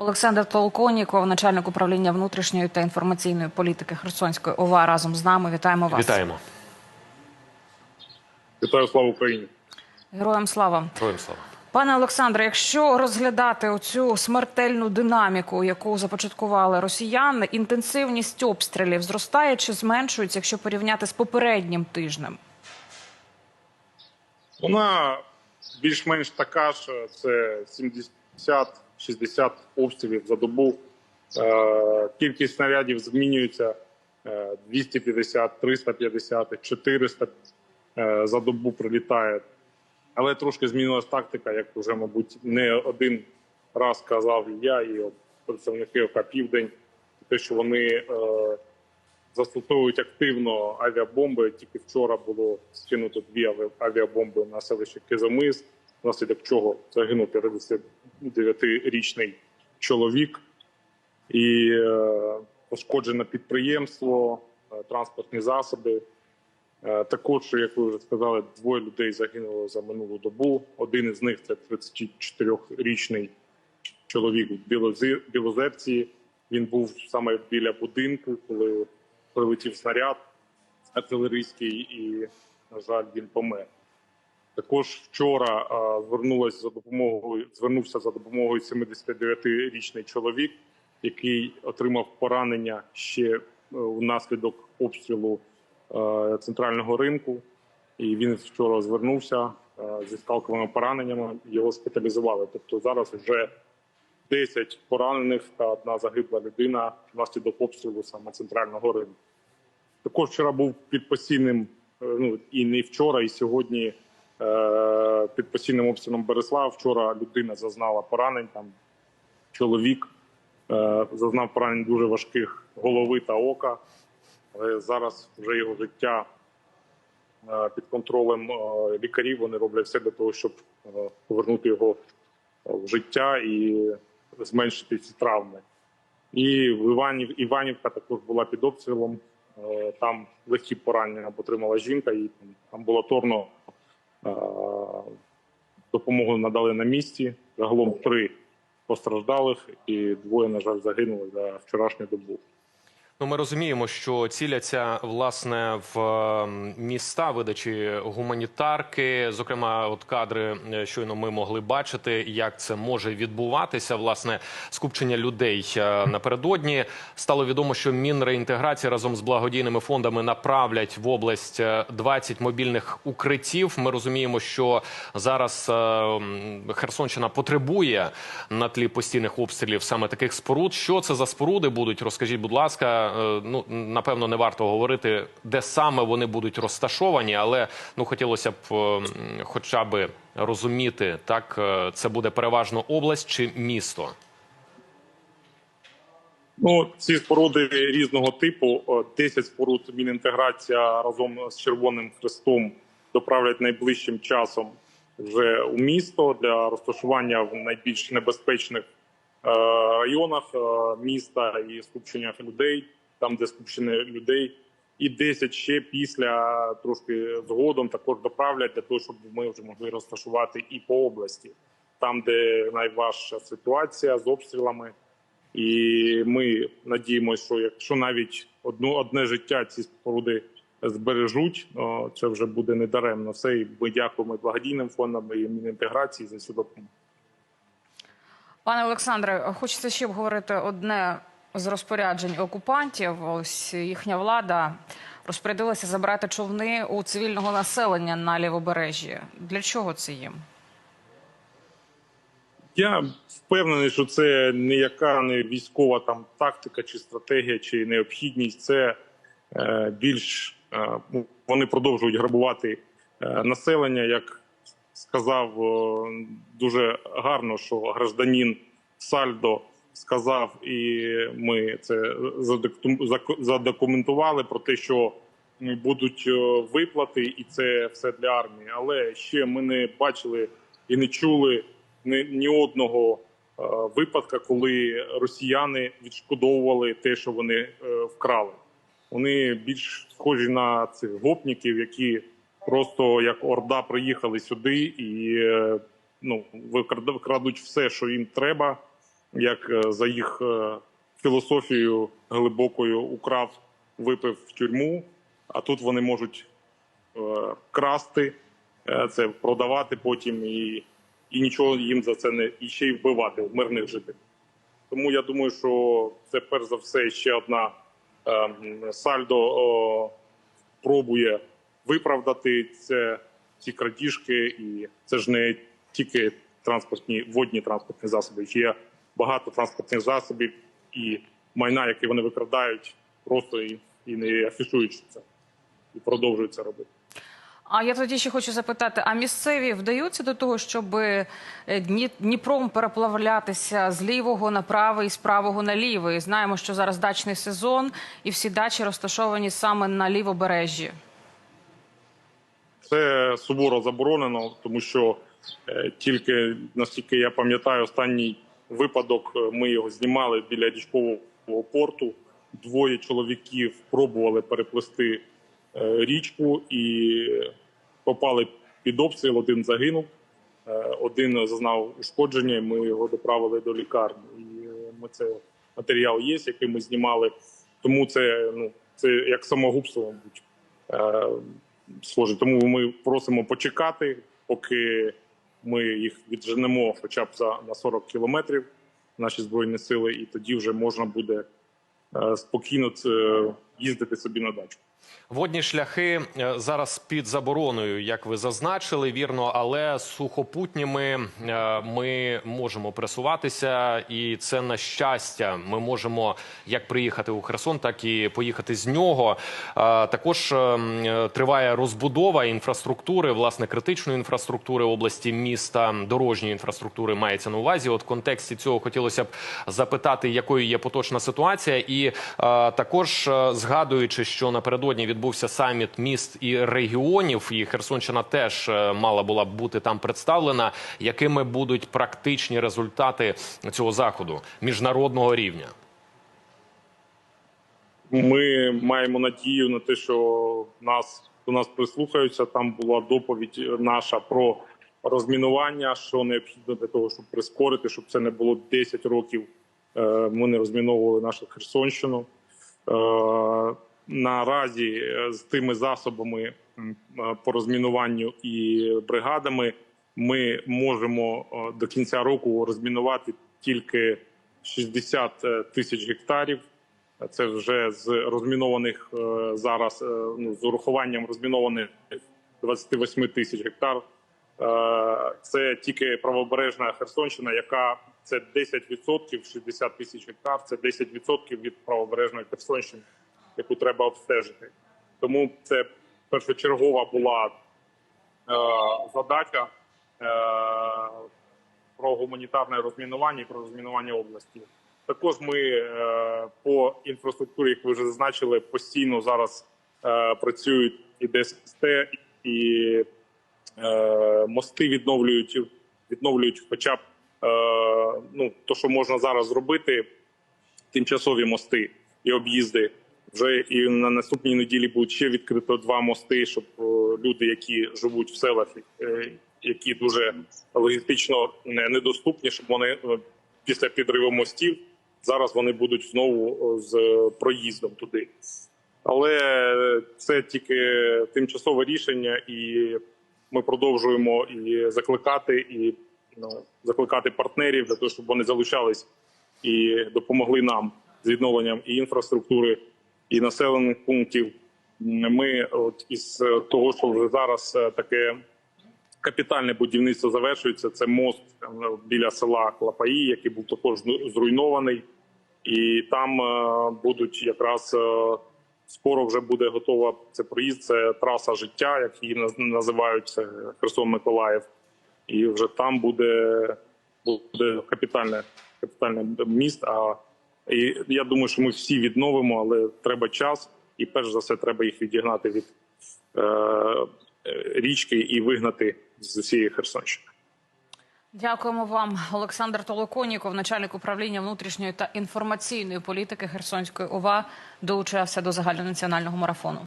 Олександр Толконіков, начальник управління внутрішньої та інформаційної політики Херсонської ОВА, разом з нами. Вітаємо вас. Вітаємо. Вітаю слава Україні. Героям слава. Героям слава. Пане Олександре, якщо розглядати оцю смертельну динаміку, яку започаткували росіяни, інтенсивність обстрілів зростає чи зменшується, якщо порівняти з попереднім тижнем? Вона більш-менш така ж. Це 70-60 обстрілів за добу. Е, Кількість снарядів змінюється е, 250, 350, 400 е, за добу прилітає. Але трошки змінилась тактика, як вже, мабуть, не один раз казав я і представники ОК Південь, те, що вони е, застосовують активно авіабомби. Тільки вчора було скинуто дві авіабомби на селище Кизомис, внаслідок чого загинув 59-річний чоловік. І е, пошкоджено підприємство, е, транспортні засоби. Е, Також, як ви вже сказали, двоє людей загинуло за минулу добу. Один із них це 34-річний чоловік в Білозерці. Він був саме біля будинку, коли прилетів снаряд артилерійський, і, на жаль, він помер. Також вчора а, звернулась за допомогою, звернувся за допомогою 79-річний чоловік, який отримав поранення ще е, внаслідок обстрілу е, центрального ринку. І він вчора звернувся е, зі скалковими пораненнями. Його госпіталізували. Тобто зараз вже 10 поранених та одна загибла людина внаслідок обстрілу саме центрального ринку. Також вчора був під постійним, е, ну і не вчора, і сьогодні е, під постійним обстрілом Береслав. Вчора людина зазнала поранень. Там чоловік е, зазнав поранень дуже важких голови та ока. Зараз вже його життя е, під контролем е, лікарів. Вони роблять все для того, щоб е, повернути його в життя і зменшити ці травми. І в Іванів, Іванівка також була під обстрілом. Е, Там легкі поранення отримала жінка, і там амбулаторно е, допомогу надали на місці. Загалом три постраждалих, і двоє, на жаль, загинули за вчорашню добу. Ну, ми розуміємо, що ціляться власне в е, міста видачі гуманітарки. Зокрема, от кадри е, щойно ми могли бачити, як це може відбуватися. Власне, скупчення людей е, напередодні стало відомо, що Мінреінтеграція разом з благодійними фондами направлять в область е, 20 мобільних укриттів. Ми розуміємо, що зараз е, Херсонщина потребує на тлі постійних обстрілів саме таких споруд. Що це за споруди будуть? Розкажіть, будь ласка. Е, Ну напевно, не варто говорити, де саме вони будуть розташовані, але ну хотілося б, е, хоча б розуміти, так е, це буде переважно область чи місто. Ну, ці споруди різного типу. О, 10 споруд Мінінтеграція разом з Червоним Хрестом доправлять найближчим часом вже у місто для розташування в найбільш небезпечних е, районах міста і скупчення людей, там, де скупчення людей. І 10 ще після трошки згодом також доправлять для того, щоб ми вже могли розташувати і по області, там, де найважча ситуація з обстрілами. І ми надіємося, що якщо навіть одну одне життя ці споруди збережуть, це вже буде недаремно. Все і ми дякуємо благодійним фондам і Мінінтеграції за цю допомогу. Пане Олександре, хочеться ще обговорити одне з розпоряджень окупантів. Ось їхня влада розпорядилася забрати човни у цивільного населення на лівобережжі. Для чого це їм? Я впевнений, що це ніяка не військова там тактика чи стратегія, чи необхідність. Це е, більш е, ну, вони продовжують грабувати е, населення. Як сказав е, дуже гарно, що гражданин Сальдо сказав, і ми це задоку- задокументували про те, що будуть е, виплати, і це все для армії. Але ще ми не бачили і не чули ні, ні одного е, випадка, коли росіяни відшкодовували те, що вони е, вкрали. Вони більш схожі на цих гопників, які просто як орда приїхали сюди і ну викрад- викрадуть все, що їм треба. Як е, за їх е, філософією глибокою украв, випив в тюрму, а тут вони можуть е, красти, це продавати потім і, і нічого їм за це не і ще й вбивати мирних жителів. Тому я думаю, що це перш за все ще одна сальдо пробує виправдати це, ці крадіжки, і це ж не тільки транспортні водні транспортні засоби. Ще є багато транспортних засобів і майна, які вони викрадають, просто і, і не афішуючи це, і продовжують це робити. А я тоді ще хочу запитати: а місцеві вдаються до того, щоб е, Дніпром переплавлятися з лівого на правий, з правого на лівий? Знаємо, що зараз дачний сезон, і всі дачі розташовані саме на лівобережжі. Це суворо заборонено, тому що е, тільки наскільки я пам'ятаю, останній випадок е, ми його знімали біля річкового порту. Двоє чоловіків пробували переплести е, річку і попали під обстріл. Один загинув, е, один зазнав ушкодження. Ми його доправили до лікарні. І ми це матеріал є, який ми знімали. Тому це ну це як самогубство, мабуть. Схоже. Тому ми просимо почекати, поки ми їх відженемо хоча б за на 40 кілометрів, наші збройні сили, і тоді вже можна буде е, спокійно їздити собі на дачу. Водні шляхи е, зараз під забороною, як ви зазначили, вірно, але сухопутніми е, ми можемо пересуватися, і це на щастя. Ми можемо як приїхати у Херсон, так і поїхати з нього. Е, Також е, м, е, триває розбудова інфраструктури, власне, критичної інфраструктури області міста, дорожньої інфраструктури мається на увазі. От в контексті цього хотілося б запитати, якою є поточна ситуація, і також згадуючи, що напередодні відбувся саміт міст і регіонів, і Херсонщина теж е, мала була бути там представлена. Якими будуть практичні результати цього заходу міжнародного рівня? Ми маємо надію на те, що нас до нас прислухаються. Там була доповідь наша про розмінування, що необхідно для того, щоб прискорити, щоб це не було 10 років. е, Ми не розміновували нашу Херсонщину. Наразі е, з тими засобами е, по розмінуванню і бригадами ми можемо е, до кінця року розмінувати тільки 60 тисяч гектарів. Це вже з розмінованих зараз, ну з урахуванням розмінованих 28 тисяч гектар. Це тільки правобережна Херсонщина, яка це 10%, 60 тисяч гектар. Це 10% від правобережної Херсонщини, яку треба обстежити. Тому це першочергова була е, задача е, про гуманітарне розмінування і про розмінування області. Також ми е, по інфраструктурі, як ви вже зазначили, постійно зараз е, працюють і ДССТ, і е, мости відновлюють, відновлюють хоча б е, ну, то, що можна зараз зробити, тимчасові мости і об'їзди. Вже і на наступній неділі будуть ще відкрито два мости, щоб е, люди, які живуть в селах, е, які дуже логістично недоступні, щоб вони е, після підриву мостів зараз вони будуть знову з проїздом туди. Але це тільки тимчасове рішення, і ми продовжуємо і закликати, і ну, закликати партнерів для того, щоб вони залишались і допомогли нам з відновленням і інфраструктури, і населених пунктів. Ми, от із того, що вже зараз е, таке капітальне будівництво завершується, це мост е, біля села Клапаї, який був також зруйнований, і там е, будуть якраз е, скоро вже буде готова це проїзд. Це траса життя, як її наз- називають це Херсон Миколаїв. І вже там буде, буде капітальне капітальне міст. А і я думаю, що ми всі відновимо, але треба час, і перш за все треба їх відігнати від е, річки і вигнати з усієї Херсонщини. Дякуємо вам, Олександр Толоконіков, начальник управління внутрішньої та інформаційної політики Херсонської ОВА, долучався до загальнонаціонального марафону.